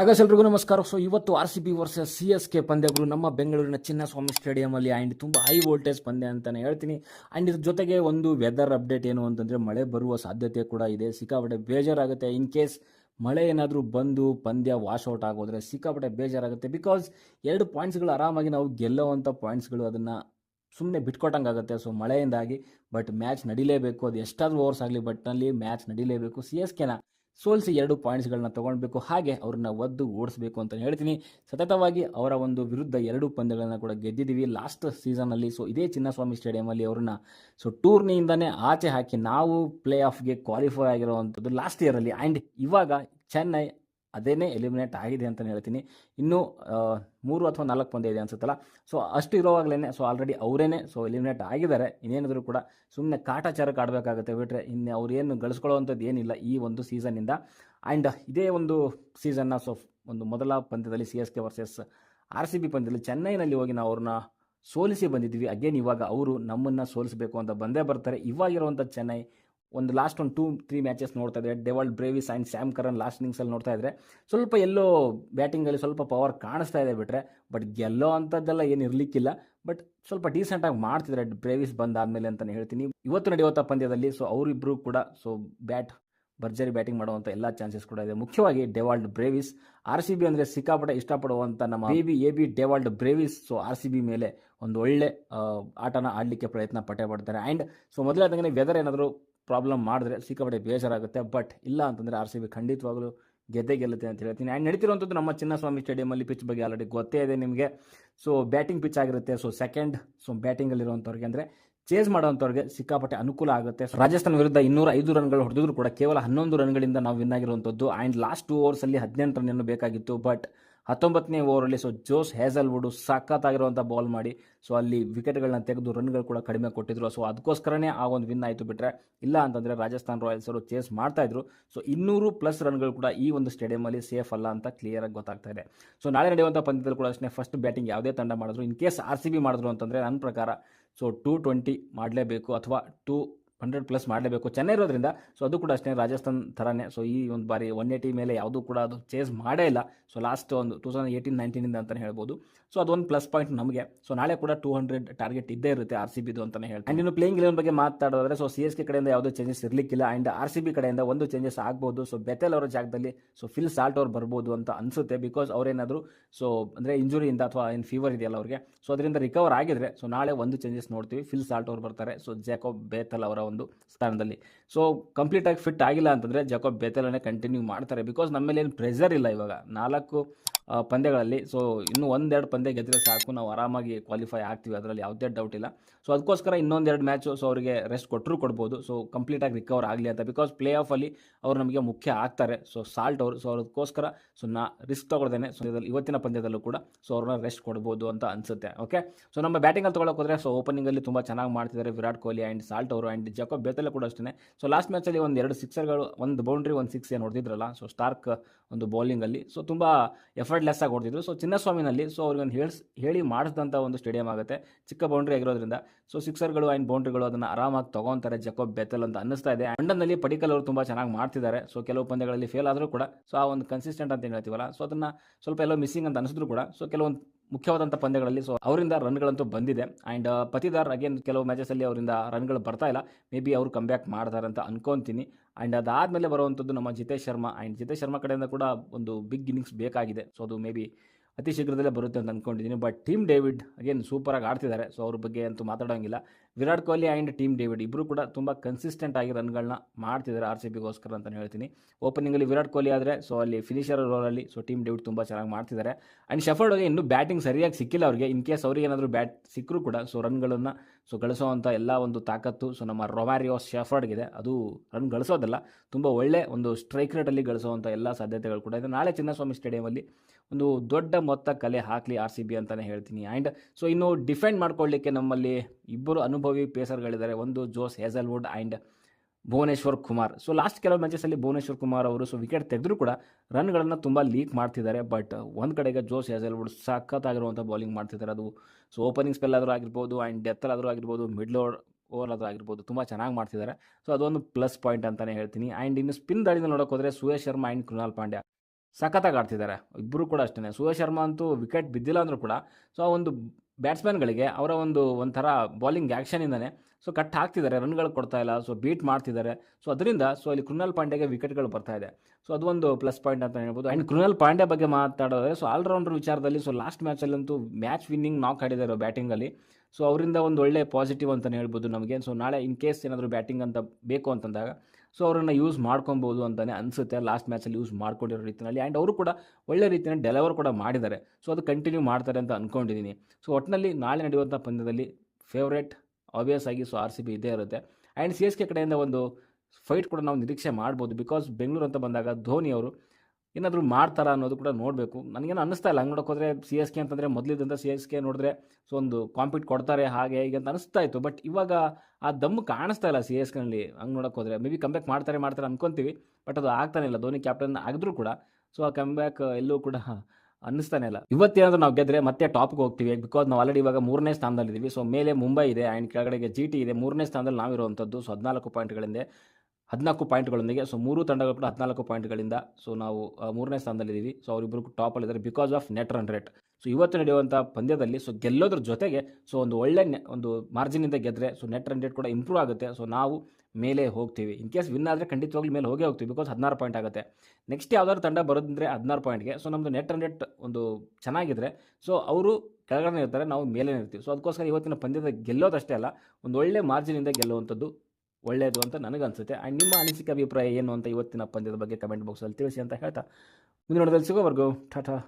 ಹಾಗ ಎಲ್ರಿಗೂ ನಮಸ್ಕಾರ. ಸೊ ಇವತ್ತು R C B versus C S K ಪಂದ್ಯಗಳು ನಮ್ಮ ಬೆಂಗಳೂರಿನ ಚಿನ್ನಸ್ವಾಮಿ ಸ್ಟೇಡಿಯಮಲ್ಲಿ ಆ್ಯಂಡ್ ತುಂಬ ಹೈ ವೋಲ್ಟೇಜ್ ಪಂದ್ಯ ಅಂತಲೇ ಹೇಳ್ತೀನಿ. ಆ್ಯಂಡ್ ಇದ್ರ ಜೊತೆಗೆ ಒಂದು ವೆದರ್ ಅಪ್ಡೇಟ್ ಏನು ಅಂತಂದರೆ ಮಳೆ ಬರುವ ಸಾಧ್ಯತೆ ಕೂಡ ಇದೆ. ಸಿಕ್ಕಾಪಟ್ಟೆ ಬೇಜಾರಾಗುತ್ತೆ. ಇನ್ ಕೇಸ್ ಮಳೆ ಏನಾದರೂ ಬಂದು ಪಂದ್ಯ ವಾಶ್ ಔಟ್ ಆಗೋದ್ರೆ ಸಿಕ್ಕಾಪಟ್ಟೆ ಬೇಜಾರಾಗುತ್ತೆ. ಬಿಕಾಸ್ ಎರಡು ಪಾಯಿಂಟ್ಸ್ಗಳು ಆರಾಮಾಗಿ ನಾವು ಗೆಲ್ಲೋವಂಥ ಪಾಯಿಂಟ್ಸ್ಗಳು ಅದನ್ನು ಸುಮ್ಮನೆ ಬಿಟ್ಕೊಟ್ಟಂಗಾಗುತ್ತೆ ಸೊ ಮಳೆಯಿಂದಾಗಿ ಬಟ್ ಮ್ಯಾಚ್ ನಡಿಲೇಬೇಕು. ಅದು ಎಷ್ಟಾದರೂ ಓವರ್ಸ್ ಆಗಲಿ ಬಟ್ನಲ್ಲಿ ಮ್ಯಾಚ್ ನಡಿಲೇಬೇಕು. ಸಿ ಎಸ್ ಕೆನ ಸೋಲಿಸಿ ಎರಡು ಪಾಯಿಂಟ್ಸ್ಗಳನ್ನ ತೊಗೊಳ್ಬೇಕು ಹಾಗೆ ಅವ್ರನ್ನ ಒದ್ದು ಓಡಿಸ್ಬೇಕು ಅಂತ ಹೇಳ್ತೀನಿ. ಸತತವಾಗಿ ಅವರ ಒಂದು ವಿರುದ್ಧ ಎರಡು ಪಂದ್ಯಗಳನ್ನು ಕೂಡ ಗೆದ್ದಿದ್ದೀವಿ ಲಾಸ್ಟ್ ಸೀಸನಲ್ಲಿ ಸೊ ಇದೇ ಚಿನ್ನಸ್ವಾಮಿ ಸ್ಟೇಡಿಯಮಲ್ಲಿ ಅವ್ರನ್ನ ಸೊ ಟೂರ್ನಿಯಿಂದನೇ ಆಚೆ ಹಾಕಿ ನಾವು ಪ್ಲೇ ಆಫ್ಗೆ ಕ್ವಾಲಿಫೈ ಆಗಿರುವಂಥದ್ದು ಲಾಸ್ಟ್ ಇಯರಲ್ಲಿ ಆ್ಯಂಡ್ ಇವಾಗ, ಚೆನ್ನೈ ಅದೇನೇ ಎಲಿಮಿನೇಟ್ ಆಗಿದೆ ಅಂತಲೇ ಹೇಳ್ತೀನಿ. ಇನ್ನೂ ಮೂರು ಅಥವಾ ನಾಲ್ಕು ಪಂದ್ಯ ಇದೆ ಅನ್ಸುತ್ತಲ್ಲ. ಸೊ ಅಷ್ಟು ಇರೋವಾಗಲೇ ಸೊ ಆಲ್ರೆಡಿ ಅವರೇನೆ ಸೊ ಎಲಿಮಿನೇಟ್ ಆಗಿದ್ದಾರೆ. ಇನ್ನೇನಿದ್ರು ಕೂಡ ಸುಮ್ಮನೆ ಕಾಟಾಚಾರಕ್ಕೆ ಆಡಬೇಕಾಗುತ್ತೆ ಬಿಟ್ಟರೆ ಇನ್ನು ಅವ್ರು ಏನು ಗಳಿಸ್ಕೊಳ್ಳುವಂಥದ್ದು ಏನಿಲ್ಲ ಈ ಒಂದು ಸೀಸನ್ನಿಂದ ಆ್ಯಂಡ್ ಇದೇ ಒಂದು ಸೀಸನ್ನ ಸೊ ಒಂದು ಮೊದಲ ಪಂದ್ಯದಲ್ಲಿ C S K versus R C B ಪಂದ್ಯದಲ್ಲಿ ಚೆನ್ನೈನಲ್ಲಿ ಹೋಗಿ ನಾವು ಅವ್ರನ್ನ ಸೋಲಿಸಿ ಬಂದಿದ್ವಿ ಅಗೇನ್ ಇವಾಗ ಅವರು ನಮ್ಮನ್ನು ಸೋಲಿಸಬೇಕು ಅಂತ ಬಂದೇ ಬರ್ತಾರೆ. ಇವಾಗಿರುವಂಥ ಚೆನ್ನೈ ಒಂದು ಲಾಸ್ಟ್ ಒಂದು ಟೂ ತ್ರೀ ಮ್ಯಾಚಸ್ ನೋಡ್ತಾ ಇದ್ರೆ Dewald Brevis and Sam Curran last ಇನ್ನಿಂಗ್ಸಲ್ಲಿ ನೋಡ್ತಾ ಇದ್ರೆ ಸ್ವಲ್ಪ ಎಲ್ಲೋ ಬ್ಯಾಟಿಂಗಲ್ಲಿ ಸ್ವಲ್ಪ ಪವರ್ ಕಾಣಿಸ್ತಾ ಇದೆ ಬಿಟ್ಟರೆ ಬಟ್ ಗೆಲ್ಲೋ ಅಂಥದ್ದೆಲ್ಲ ಏನು ಇರಲಿಕ್ಕಿಲ್ಲ. ಬಟ್ ಸ್ವಲ್ಪ ಡೀಸೆಂಟಾಗಿ ಮಾಡ್ತಿದ್ದಾರೆ ಬ್ರೇವಿಸ್ ಬಂದಾದಮೇಲೆ ಅಂತಲೇ ಹೇಳ್ತೀನಿ. ಇವತ್ತು ನಡೆಯುವಂಥ ಪಂದ್ಯದಲ್ಲಿ ಸೊ ಅವರಿಬ್ಬರು ಕೂಡ ಸೊ ಬ್ಯಾಟ್ ಭರ್ಜರಿ ಬ್ಯಾಟಿಂಗ್ ಮಾಡುವಂಥ ಎಲ್ಲ ಚಾನ್ಸಸ್ ಕೂಡ ಇದೆ. ಮುಖ್ಯವಾಗಿ Dewald Brevis R C B ಅಂದರೆ ಸಿಕ್ಕಾಪಟ್ಟೆ ಇಷ್ಟಪಡುವಂಥ ನಮ್ಮ baby A B Dewald Brevis so R C B ಮೇಲೆ ಒಂದು ಒಳ್ಳೆ ಆಟನ ಆಡಲಿಕ್ಕೆ ಪ್ರಯತ್ನ ಪಟ್ಟೆ ಪಡ್ತಾರೆ. ಆ್ಯಂಡ್ ಸೊ ಮೊದಲನೇದಾಗನೇ ವೆದರ್ ಏನಾದರೂ ಪ್ರಾಬ್ಲಮ್ ಮಾಡಿದ್ರೆ ಸಿಕ್ಕಾಪಟ್ಟೆ ಬೇಜಾರಾಗುತ್ತೆ. ಬಟ್ ಇಲ್ಲ ಅಂತಂದರೆ ಆರ್ ಸಿ ಬಿ ಖಂಡಿತವಾಗಲೂ ಗೆದ್ದೇ ಗೆಲ್ಲುತ್ತೆ ಅಂತ ಹೇಳ್ತೀನಿ. ಆ್ಯಂಡ್ ನಡೀತಿರುವಂಥದ್ದು ನಮ್ಮ ಚಿನ್ನಸ್ವಾಮಿ ಸ್ಟೇಡಿಯಮಲ್ಲಿ ಪಿಚ್ ಬಗ್ಗೆ ಆಲ್ರೆಡಿ ಗೊತ್ತೇ ಇದೆ ನಿಮಗೆ. ಸೊ ಬ್ಯಾಟಿಂಗ್ ಪಿಚ್ ಆಗಿರುತ್ತೆ. ಸೊ ಸೆಕೆಂಡ್ ಸೊ ಬ್ಯಾಟಿಂಗಲ್ಲಿರುವಂಥವ್ರಿಗೆ ಅಂದರೆ ಚೇಸ್ ಮಾಡೋವಂಥವ್ರಿಗೆ ಸಿಕ್ಕಾಪಟ್ಟೆ ಅನುಕೂಲ ಆಗುತ್ತೆ. ರಾಜಸ್ಥಾನ ವಿರುದ್ಧ ಇನ್ನೂರ ಐದು ರನ್ಗಳು ಹೊಡೆದಿದ್ರು ಕೂಡ ಕೇವಲ ಹನ್ನೊಂದು ರನ್ಗಳಿಂದ ನಾವು ವಿನ್ ಆಗಿರುವಂಥದ್ದು. ಆ್ಯಂಡ್ ಲಾಸ್ಟ್ ಟೂ ಓವರ್ಸಲ್ಲಿ ಹದಿನೆಂಟು ರನ್ ಬೇಕಾಗಿತ್ತು. ಬಟ್ ಹತ್ತೊಂಬತ್ತನೇ ಓವರಲ್ಲಿ ಸೊ ಜೋಸ್ ಹೇಸಲ್ವುಡ್ ಸಖತ್ತಾಗಿರುವಂಥ ಬಾಲ್ ಮಾಡಿ ಸೊ ಅಲ್ಲಿ ವಿಕೆಟ್ಗಳನ್ನ ತೆಗೆದು ರನ್ಗಳು ಕೂಡ ಕಡಿಮೆ ಕೊಟ್ಟಿದ್ರು. ಸೊ ಅದಕ್ಕೋಸ್ಕರನೇ ಆ ಒಂದು ವಿನ್ ಆಯಿತು ಬಿಟ್ಟರೆ ಇಲ್ಲ ಅಂತಂದರೆ ರಾಜಸ್ಥಾನ್ ರಾಯಲ್ಸ್ ಅವರು ಚೇಸ್ ಮಾಡ್ತಾ ಇದ್ರು. ಸೊ ಇನ್ನೂರು ಪ್ಲಸ್ ರನ್ಗಳು ಕೂಡ ಈ ಒಂದು ಸ್ಟೇಡಿಯಮಲ್ಲಿ ಸೇಫ್ ಅಲ್ಲ ಅಂತ ಕ್ಲಿಯರಾಗಿ ಗೊತ್ತಾಗ್ತಾ ಇದೆ. ಸೊ ನಾಳೆ ನಡೆಯುವಂಥ ಪಂದ್ಯದಲ್ಲಿ ಕೂಡ ಅಷ್ಟೇ ಫಸ್ಟ್ ಬ್ಯಾಟಿಂಗ್ ಯಾವುದೇ ತಂಡ ಮಾಡಿದ್ರು. In case R C B ಮಾಡಿದ್ರು ಅಂತಂದರೆ ನನ್ನ ಪ್ರಕಾರ ಸೊ ಟೂ ಟ್ವೆಂಟಿ ಮಾಡಲೇಬೇಕು ಅಥವಾ ಟೂ ಹಂಡ್ರೆಡ್ ಪ್ಲಸ್ ಮಾಡಲೇಬೇಕು. ಚೆನ್ನೈ ಇರೋದ್ರಿಂದ ಸೊ ಅದು ಕೂಡ ಅಷ್ಟೇ ರಾಜಸ್ಥಾನ್ ಥರನೇ ಸೊ ಈ ಒಂದು ಬಾರಿ ಒನ್ ಏಯ್ಟಿ ಮೇಲೆ ಯಾವುದೂ ಕೂಡ ಅದು ಚೇಸ್ ಮಾಡೇ ಇಲ್ಲ. ಸೊ ಲಾಸ್ಟ್ ಒಂದು ಟೂ ತೌಸಂಡ್ ಏಯ್ಟೀನ್ ನೈನ್ಟೀನಿಂದ ಅಂತಲೇ ಹೇಳ್ಬೋದು. ಸೊ ಅದೊಂದು ಪ್ಲಸ್ ಪಾಯಿಂಟ್ ನಮಗೆ. ಸೊ ನಾಳೆ ಕೂಡ ಟೂ ಹಂಡ್ರೆಡ್ ಟಾರ್ಗೆಟ್ ಇದ್ದೇ ಇರುತ್ತೆ ಆರ್ ಸಿ ಬಿದು ಅಂತಲೇ ಹೇಳ್ತೀನಿ ಆ್ಯಂಡ್ ಇನ್ನು ಪ್ಲೇಯಿಂಗ್ ಇಲೆವನ್ ಬಗ್ಗೆ ಮಾತಾಡೋದ್ರೆ ಸೊ ಸಿ ಎಸ್ ಕೆ ಕಡೆಯಿಂದ ಯಾವುದೇ ಚೇಂಜಸ್ ಇರಲಿಕ್ಕಿಲ್ಲ. ಆ್ಯಂಡ್ ಆರ್ ಸಿ ಬಿ ಕಡೆಯಿಂದ ಒಂದು ಚೇಂಜಸ್ ಆಗ್ಬೋದು. ಸೊ ಬೆತೆಲ್ ಅವರ ಜಾಗದಲ್ಲಿ ಸೊ ಫಿಲ್ ಸಾಲ್ಟ್ ಅವ್ರು ಬರ್ಬೋದು ಅಂತ ಅನಿಸುತ್ತೆ. ಬಿಕಾಸ್ ಅವರೇನಾದರೂ ಸೊ ಅಂದರೆ ಇಂಜುರಿಯಿಂದ ಅಥವಾ ಏನು ಫೀವರ್ ಇದೆಯಲ್ಲ ಅವ್ರಿಗೆ. ಸೊ ಅದರಿಂದ ರಿಕವರ್ ಆಗಿದ್ರೆ ಸೊ ನಾಳೆ ಒಂದು ಚೇಂಜಸ್ ನೋಡ್ತೀವಿ. ಫಿಲ್ ಸಾಲ್ಟ್ ಅವ್ರು ಬರ್ತಾರೆ. ಸೊ ಜಾಕೋಬ್ ಬೇತಲ್ ಅವರ ಒಂದು ಸ್ಥಾನದಲ್ಲಿ. ಸೊ ಕಂಪ್ಲೀಟಾಗಿ ಫಿಟ್ ಆಗಿಲ್ಲ ಅಂತಂದರೆ ಜಾಕೋಬ್ ಬೇತಲನ್ನೇ ಕಂಟಿನ್ಯೂ ಮಾಡ್ತಾರೆ ಬಿಕಾಸ್ ನಮ್ಮ ಮೇಲೆ ಏನು ಪ್ರೆಷರ್ ಇಲ್ಲ ಇವಾಗ. ನಾಲ್ಕು ಪಂದ್ಯಗಳಲ್ಲಿ. ಸೊ ಇನ್ನೂ ಒಂದೆರಡು ಪಂದ್ಯ ಗೆದ್ದರೆ ಸಾಕು. ನಾವು ಆರಾಮಾಗಿ ಕ್ವಾಲಿಫೈ ಆಗ್ತೀವಿ. ಅದರಲ್ಲಿ ಯಾವುದೇ ಡೌಟ್ ಇಲ್ಲ. ಸೊ ಅದಕ್ಕೋಸ್ಕರ ಇನ್ನೊಂದೆರಡು ಮ್ಯಾಚು ಸೊ ಅವರಿಗೆ ರೆಸ್ಟ್ ಕೊಟ್ಟರು ಕೊಡ್ಬೋದು. ಸೊ ಕಂಪ್ಲೀಟಾಗಿ ರಿಕವರ್ ಆಗಲಿ ಅಂತ. ಬಿಕಾಸ್ ಪ್ಲೇ ಆಫಲ್ಲಿ ಅವರು ನಮಗೆ ಮುಖ್ಯ ಆಗ್ತಾರೆ. ಸೊ ಸಾಲ್ಟ್ ಅವರು. ಸೊ ಅದಕ್ಕೋಸ್ಕರ ಸೊ ನಾ ರಿಸ್ಕ್ ತೊಗೊಳ್ದೇನೆ ಸೊ ಇವತ್ತಿನ ಪಂದ್ಯದಲ್ಲೂ ಕೂಡ ಸೊ ಅವ್ರನ್ನ ರೆಸ್ಟ್ ಕೊಡ್ಬೋದು ಅಂತ ಅನಿಸುತ್ತೆ. ಓಕೆ ಸೊ ನಮ್ಮ ಬ್ಯಾಟಿಂಗಲ್ಲಿ ತೊಗೊಳಕ್ಕೆ ಹೋದರೆ ಸೊ ಓಪನಿಂಗಲ್ಲಿ ತುಂಬ ಚೆನ್ನಾಗಿ ಮಾಡ್ತಿದ್ದಾರೆ ವಿರಾಟ್ ಕೊಹ್ಲಿ ಆ್ಯಂಡ್ ಸಾಲ್ಟ್ ಅವರು ಆ್ಯಂಡ್ ಜಕೋ ಬೇತಲ್ಲ ಕೂಡ ಅಷ್ಟೇ ಸೊ ಲಾಸ್ಟ್ ಮ್ಯಾಚಲ್ಲಿ ಒಂದು ಎರಡು ಸಿಕ್ಸರ್ಗಳು ಒಂದು ಬೌಂಡ್ರಿ ಒಂದು ಸಿಕ್ಸ್ ಏನು ಹೊಡೆದಿದ್ರಲ್ಲ ಸೊ ಸ್ಟಾರ್ಕ್ ಒಂದು ಬೌಲಿಂಗಲ್ಲಿ ಸೊ ತುಂಬ ಎಫರ್ಟ್ಲೆಸ್ ಆಗಿ ಹೊಡೆದಿದ್ರು. ಸೊ ಚಿನ್ನಸ್ವಾಮಿನಲ್ಲಿ ಸೊ ಅವ್ರಿಗೆ ಒಂದು ಹೇಳಿ ಹೇಳಿ ಮಾಡಿಸಿದಂಥ ಒಂದು ಸ್ಟೇಡಿಯಂ ಆಗುತ್ತೆ. ಚಿಕ್ಕ ಬೌಂಡ್ರಿ ಆಗಿರೋದ್ರಿಂದ. ಸೊ ಸಿಕ್ಸರ್ಗಳು ಆ್ಯಂಡ್ ಬೌಂಡ್ರಿಗಳು ಅದನ್ನು ಆರಾಮಾಗಿ ತೊಗೊತಾರೆ. ಜಕೋಬ್ ಬೆತಲ್ ಅಂತ ಅನ್ನಿಸ್ತಾ ಇದೆ. ಅಂಡನ್ನಲ್ಲಿ ಪಡಿಕಲ್ ಅವರು ತುಂಬ ಚೆನ್ನಾಗಿ ಮಾಡ್ತಿದ್ದಾರೆ. ಸೊ ಕೆಲವು ಪಂದ್ಯಗಳಲ್ಲಿ ಫೇಲ್ ಆದರೂ ಕೂಡ. ಸೊ ಆ ಒಂದು ಕನ್ಸಿಸ್ಟೆಂಟ್ ಅಂತ ಹೇಳ್ತೀವಲ್ಲ? ಸೊ ಅದನ್ನು ಸ್ವಲ್ಪ ಎಲ್ಲೋ ಮಿಸ್ಸಿಂಗ್ ಅಂತ ಅನಿಸಿದ್ರು ಕೂಡ. ಸೊ ಕೆಲವೊಂದು ಮುಖ್ಯವಾದಂಥ ಪಂದ್ಯಗಳಲ್ಲಿ. ಸೊ ಅವರಿಂದ ರನ್ಗಳಂತೂ ಬಂದಿದೆ. ಆ್ಯಂಡ್ ಪತಿದಾರ್ ಅಗೇನ್ ಕೆಲವು ಮ್ಯಾಚಸಲ್ಲಿ ಅವರಿಂದ ರನ್ಗಳು ಬರ್ತಾ ಇಲ್ಲ. ಮೇ ಬಿ ಅವರು ಕಮ್ಬ್ಯಾಕ್ ಮಾಡ್ತಾರೆ ಅಂತ ಅನ್ಕೊತೀನಿ. ಆ್ಯಂಡ್ ಅದಾದಮೇಲೆ ಬರುವಂಥದ್ದು ನಮ್ಮ ಜಿತೇಶ್ ಶರ್ಮಾ. ಆ್ಯಂಡ್ ಜಿತೇಶ್ ಶರ್ಮಾ ಕಡೆಯಿಂದ ಕೂಡ ಒಂದು ಬಿಗ್ ಇನ್ನಿಂಗ್ಸ್ ಬೇಕಾಗಿದೆ. ಸೊ ಅದು ಮೇ ಬಿ ಅತಿ ಶೀಘ್ರದಲ್ಲೇ ಬರುತ್ತೆ ಅಂತ ಅಂದ್ಕೊಂಡಿದ್ದೀನಿ ಬಟ್ ಟೀಮ್ ಡೇವಿಡ್ ಅಗೇನ್ ಸೂಪರಾಗಿ ಆಡ್ತಿದ್ದಾರೆ. ಸೊ ಅವ್ರ ಬಗ್ಗೆ ಅಂತೂ ಮಾತಾಡೋಂಗಿಲ್ಲ. Virat Kohli and Tim David ಇಬ್ಬರು ಕೂಡ ತುಂಬ ಕನ್ಸಿಸ್ಟೆಂಟ್ ಆಗಿ ರನ್ಗಳನ್ನ ಮಾಡ್ತಿದ್ದಾರೆ ಆರ್ ಸಿ ಬಿಗೋಸ್ಕರ ಅಂತ ಹೇಳ್ತೀನಿ. ಓಪನಿಂಗಲ್ಲಿ ವಿರಾಟ್ ಕೊಹ್ಲಿ ಆದರೆ ಸೊ ಅಲ್ಲಿ ಫಿನಿಷರ್ ರೋಲಲ್ಲಿ ಸೊ ಟೀಮ್ ಡೇವಿಡ್ ತುಂಬ ಚೆನ್ನಾಗಿ ಮಾಡ್ತಿದ್ದಾರೆ. ಆ್ಯಂಡ್ ಶಫರ್ಡ್ಗೆ ಇನ್ನೂ ಬ್ಯಾಟಿಂಗ್ ಸರಿಯಾಗಿ ಸಿಕ್ಕಿಲ್ಲ ಅವ್ರಿಗೆ. ಇನ್ ಕೇಸ್ ಅವ್ರಿಗೆ ಏನಾದರೂ ಬ್ಯಾಟ್ ಸಿಕ್ಕರೂ ಕೂಡ ಸೊ ರನ್ಗಳನ್ನು ಸೊ ಗಳಿಸೋವಂಥ ಎಲ್ಲ ಒಂದು ತಾಕತ್ತು, ಸೊ ನಮ್ಮ ರೊಮ್ಯಾರಿಯೋ ಶೆಫರ್ಡ್ಗಿದೆ. ಅದು ರನ್ ಗಳಿಸೋದಲ್ಲ, ತುಂಬ ಒಳ್ಳೆ ಒಂದು ಸ್ಟ್ರೈಕ್ ರೇಟಲ್ಲಿ ಗಳಿಸೋವಂಥ ಎಲ್ಲ ಸಾಧ್ಯತೆಗಳು ಕೂಡ ಇದೆ. ನಾಳೆ ಚಿನ್ನಸ್ವಾಮಿ ಸ್ಟೇಡಿಯಮಲ್ಲಿ ಒಂದು ದೊಡ್ಡ ಮೊತ್ತ ಕಲೆ ಹಾಕಲಿ ಆರ್ ಸಿ ಬಿ ಅಂತಲೇ ಹೇಳ್ತೀನಿ. ಆ್ಯಂಡ್ ಸೊ ಇನ್ನು ಡಿಫೆಂಡ್ ಮಾಡ್ಕೊಳ್ಳಿಕ್ಕೆ ನಮ್ಮಲ್ಲಿ ಇಬ್ಬರು ಅನುಭವಿ ಪೇಸರ್ಗಳಿದ್ದಾರೆ, ಒಂದು Josh Hazlewood and Bhuvneshwar Kumar. So last ಕೆಲವು ಮ್ಯಾಚಸಲ್ಲಿ ಭುವನೇಶ್ವರ್ ಕುಮಾರ್ ಅವರು ಸೊ ವಿಕೆಟ್ ತೆಗೆದರೂ ಕೂಡ ರನ್ಗಳನ್ನು ತುಂಬ ಲೀಕ್ ಮಾಡ್ತಿದ್ದಾರೆ. ಬಟ್ ಒಂದು ಕಡೆಗೆ ಜೋಸ್ ಹೇಸಲ್ವುಡ್ ಸಖತ್ತಾಗಿರುವಂಥ ಬೌಲಿಂಗ್ ಮಾಡ್ತಿದ್ದಾರೆ. ಅದು ಸೊ ಓಪನಿಂಗ್ ಸ್ಪೆಲ್ ಆದರೂ ಆಗಿರ್ಬೋದು ಆ್ಯಂಡ್ ಡೆತ್ತಲ್ಲಾದರೂ ಆಗಿರ್ಬೋದು ಮಿಡ್ಲ್ ಓವರ್ ಓವರ್ ಆದರೂ ಆಗಿರ್ಬೋದು, ತುಂಬ ಚೆನ್ನಾಗಿ ಮಾಡ್ತಿದ್ದಾರೆ. ಸೊ ಅದೊಂದು ಪ್ಲಸ್ ಪಾಯಿಂಟ್ ಅಂತಲೇ ಹೇಳ್ತೀನಿ. ಆ್ಯಂಡ್ ಇನ್ನು ಸ್ಪಿನ್ ದಾಳಿನ ನೋಡೋಕೆ ಹೋದರೆ ಸುರೇಶ್ ಶರ್ಮಾ ಆ್ಯಂಡ್ ಕೃಣಾಲ್ ಪಾಂಡ್ಯ ಸಖತ್ತಾಗಿ ಆಡ್ತಿದ್ದಾರೆ. ಇಬ್ಬರು ಕೂಡ ಅಷ್ಟೇ ಸುರೇಶ್ ಶರ್ಮಾ ಅಂತೂ ವಿಕೆಟ್ ಬಿದ್ದಿಲ್ಲ ಅಂದರೂ ಕೂಡ ಸೊ ಒಂದು ಬ್ಯಾಟ್ಸ್ಮನ್ಗಳಿಗೆ ಅವರ ಒಂದು ಒಂಥರ ಬಾಲಿಂಗ್ ಆ್ಯಕ್ಷನಿಂದನೇ ಸೊ ಕಟ್ ಹಾಕ್ತಿದ್ದಾರೆ, ರನ್ಗಳು ಕೊಡ್ತಾ ಇಲ್ಲ, ಸೊ ಬೀಟ್ ಮಾಡ್ತಿದ್ದಾರೆ. ಸೊ ಅದರಿಂದ ಸೊ ಇಲ್ಲಿ ಕೃಣಾಲ್ ಪಾಂಡೆಗೆ ವಿಕೆಟ್ಗಳು ಬರ್ತಾ ಇದೆ. ಸೊ ಅದೊಂದು ಪ್ಲಸ್ ಪಾಯಿಂಟ್ ಅಂತ ಹೇಳ್ಬೋದು. ಆ್ಯಂಡ್ ಕೃಣಾಲ್ ಪಾಂಡೆ ಬಗ್ಗೆ ಮಾತಾಡೋದ್ರೆ ಸೊ ಆಲ್ರೌಂಡರ್ ವಿಚಾರದಲ್ಲಿ ಸೊ ಲಾಸ್ಟ್ ಮ್ಯಾಚಲ್ಲಂತೂ ಮ್ಯಾಚ್ ವಿನ್ನಿಂಗ್ ನಾಕ್ ಆಡಿದ್ದಾರೆ ಬ್ಯಾಟಿಂಗಲ್ಲಿ. ಸೊ ಅವರಿಂದ ಒಂದು ಒಳ್ಳೆ ಪಾಸಿಟಿವ್ ಅಂತಲೇ ಹೇಳ್ಬೋದು ನಮಗೆ. ಸೊ ನಾಳೆ ಇನ್ ಕೇಸ್ ಏನಾದರೂ ಬ್ಯಾಟಿಂಗ್ ಅಂತ ಬೇಕು ಅಂತಂದಾಗ ಸೊ ಅವರನ್ನು ಯೂಸ್ ಮಾಡ್ಕೊಬೋದು ಅಂತಲೇ ಅನಿಸುತ್ತೆ. ಲಾಸ್ಟ್ ಮ್ಯಾಚಲ್ಲಿ ಯೂಸ್ ಮಾಡ್ಕೊಂಡಿರೋ ರೀತಿಯಲ್ಲಿ. ಆ್ಯಂಡ್ ಅವರು ಕೂಡ ಒಳ್ಳೆ ರೀತಿಯಲ್ಲಿ ಡೆಲಿವರ್ ಕೂಡ ಮಾಡಿದ್ದಾರೆ. ಸೊ ಅದು ಕಂಟಿನ್ಯೂ ಮಾಡ್ತಾರೆ ಅಂತ ಅಂದ್ಕೊಂಡಿದ್ದೀನಿ ಸೊ ಒಟ್ಟಿನಲ್ಲಿ ನಾಳೆ ನಡೆಯುವಂಥ ಪಂದ್ಯದಲ್ಲಿ ಫೇವ್ರೇಟ್ ಆಬ್ವಿಯಸ್ ಆಗಿ ಸೊ ಆರ್ ಸಿ ಬಿ ಇದ್ದೇ ಇರುತ್ತೆ. ಆ್ಯಂಡ್ ಸಿ ಎಸ್ ಕೆ ಕಡೆಯಿಂದ ಒಂದು ಫೈಟ್ ಕೂಡ ನಾವು ನಿರೀಕ್ಷೆ ಮಾಡ್ಬೋದು. ಬಿಕಾಸ್ ಬೆಂಗಳೂರು ಅಂತ ಬಂದಾಗ ಧೋನಿ ಅವರು ಏನಾದರೂ ಮಾಡ್ತಾರಾ ಅನ್ನೋದು ಕೂಡ ನೋಡಬೇಕು. ನನಗೇನು ಅನ್ನಿಸ್ತಾ ಇಲ್ಲ. ಹಂಗೆ ನೋಡೋಕೆ ಹೋದರೆ ಸಿ ಎಸ್ ಕೆ ಅಂತಂದರೆ ಮೊದಲಿದ್ದಂಥ ಸಿ ಎಸ್ ಕೆ ನೋಡಿದ್ರೆ ಸೊ ಒಂದು ಕಾಂಪೀಟ್ ಕೊಡ್ತಾರೆ ಹಾಗೆ ಹೀಗೆ ಅಂತ ಅನಿಸ್ತಾ ಇತ್ತು. ಬಟ್ ಇವಾಗ ಆ ದಮ್ಮು ಕಾಣಿಸ್ತಾ ಇಲ್ಲ ಸಿ ಎಸ್ ಕೆನಲ್ಲಿ ಹಂಗೆ ನೋಡೋಕೆ ಹೋದರೆ ಮೇ ಬಿ ಕಂಬ್ಯಾಕ್ ಮಾಡ್ತಾರೆ ಮಾಡ್ತಾರೆ ಅನ್ಕೊಂತೀವಿ. ಬಟ್ ಅದು ಆಗ್ತಾನೆ ಇಲ್ಲ. ಧೋನಿ ಕ್ಯಾಪ್ಟನ್ ಆಗಿದ್ರು ಕೂಡ. ಸೊ ಆ ಕಮ್ಬ್ಯಾಕ್ ಎಲ್ಲೂ ಕೂಡ ಅನ್ನಿಸ್ತಾನೆ ಇಲ್ಲ. ಇವತ್ತೇನಾದರೂ ನಾವು ಗೆದ್ದರೆ ಮತ್ತೆ ಟಾಪ್ಗೆ ಹೋಗ್ತೀವಿ. ಬಿಕಾಸ್ ನಾವು ಆಲ್ರೆಡಿ ಇವಾಗ ಮೂರನೇ ಸ್ಥಾನದಲ್ಲಿದ್ದೀವಿ. ಸೊ ಮೇಲೆ ಮುಂಬೈ ಇದೆ. ಆ್ಯಂಡ್ ಕೆಳಗಡೆಗೆ ಜಿ ಟಿ ಇದೆ. ಮೂರನೇ ಸ್ಥಾನದಲ್ಲಿ ನಾವಿರುವಂಥದ್ದು ಸೊ ಹದಿನಾಲ್ಕು ಪಾಯಿಂಟ್ಗಳಿಂದ ಹದಿನಾಲ್ಕು ಪಾಯಿಂಟ್ಗಳೊಂದಿಗೆ ಸೊ ಮೂರು ತಂಡಗಳು ಕೂಡ ಹದಿನಾಲ್ಕು ಪಾಯಿಂಟ್ಗಳಿಂದ ಸೊ ನಾವು ಮೂರನೇ ಸ್ಥಾನದಲ್ಲಿದ್ದೀವಿ. ಸೊ ಅವರಿಬ್ಬರು ಟಾಪಲ್ಲಿದ್ದಾರೆ because of net run rate so ಇವತ್ತು ನಡೆಯುವಂಥ ಪಂದ್ಯದಲ್ಲಿ ಸೊ ಗೆಲ್ಲೋದ್ರ ಜೊತೆಗೆ ಸೊ ಒಂದು ಒಳ್ಳೆ ಒಂದು ಮಾರ್ಜಿನಿಂದ ಗೆದ್ದರೆ ಸೊ ನೆಟ್ ರನ್ ರೇಟ್ ಕೂಡ ಇಂಪ್ರೂವ್ ಆಗುತ್ತೆ. ಸೊ ನಾವು ಮೇಲೆ ಹೋಗ್ತೀವಿ. ಇನ್ ಕೇಸ್ ವಿನ್ ಆದರೆ ಖಂಡಿತವಾಗ್ಲೂ ಮೇಲೆ ಹೋಗೇ ಹೋಗ್ತೀವಿ ಬಿಕಾಸ್ ಹದಿನಾರು ಪಾಯಿಂಟ್ ಆಗುತ್ತೆ. ನೆಕ್ಸ್ಟ್ ಯಾವ್ದಾದ್ರು ತಂಡ ಬರೋದಂದರೆ ಹದಿನಾರು ಪಾಯಿಂಟ್ಗೆ ಸೊ ನಮ್ಮದು ನೆಟ್ ರನ್ ರೇಟ್ ಒಂದು ಚೆನ್ನಾಗಿದ್ದರೆ ಸೊ ಅವರು ಕೆಳಗಡೆ ಇರ್ತಾರೆ, ನಾವು ಮೇಲೆ ಇರ್ತೀವಿ. ಸೊ ಅದಕ್ಕೋಸ್ಕರ ಇವತ್ತಿನ ಪಂದ್ಯದ ಗೆಲ್ಲೋದಷ್ಟೇ ಅಲ್ಲ, ಒಂದು ಒಳ್ಳೆ ಮಾರ್ಜಿನಿಂದ ಗೆಲ್ಲುವಂಥದ್ದು ಒಳ್ಳೆಯದು ಅಂತ ನನಗನ್ಸುತ್ತೆ. ಆ್ಯಂಡ್ ನಿಮ್ಮ ಅನಿಸಿಕೆ ಅಭಿಪ್ರಾಯ ಏನು ಅಂತ ಇವತ್ತಿನ ಪಂದ್ಯದ ಬಗ್ಗೆ ಕಮೆಂಟ್ ಬಾಕ್ಸಲ್ಲಿ ತಿಳಿಸಿ ಅಂತ ಹೇಳ್ತಾ. ಮುಂದಿನ ನೋಡೋದಲ್ಲಿ ಸಿಗೋವರೆಗೂ ಟಾಟಾ.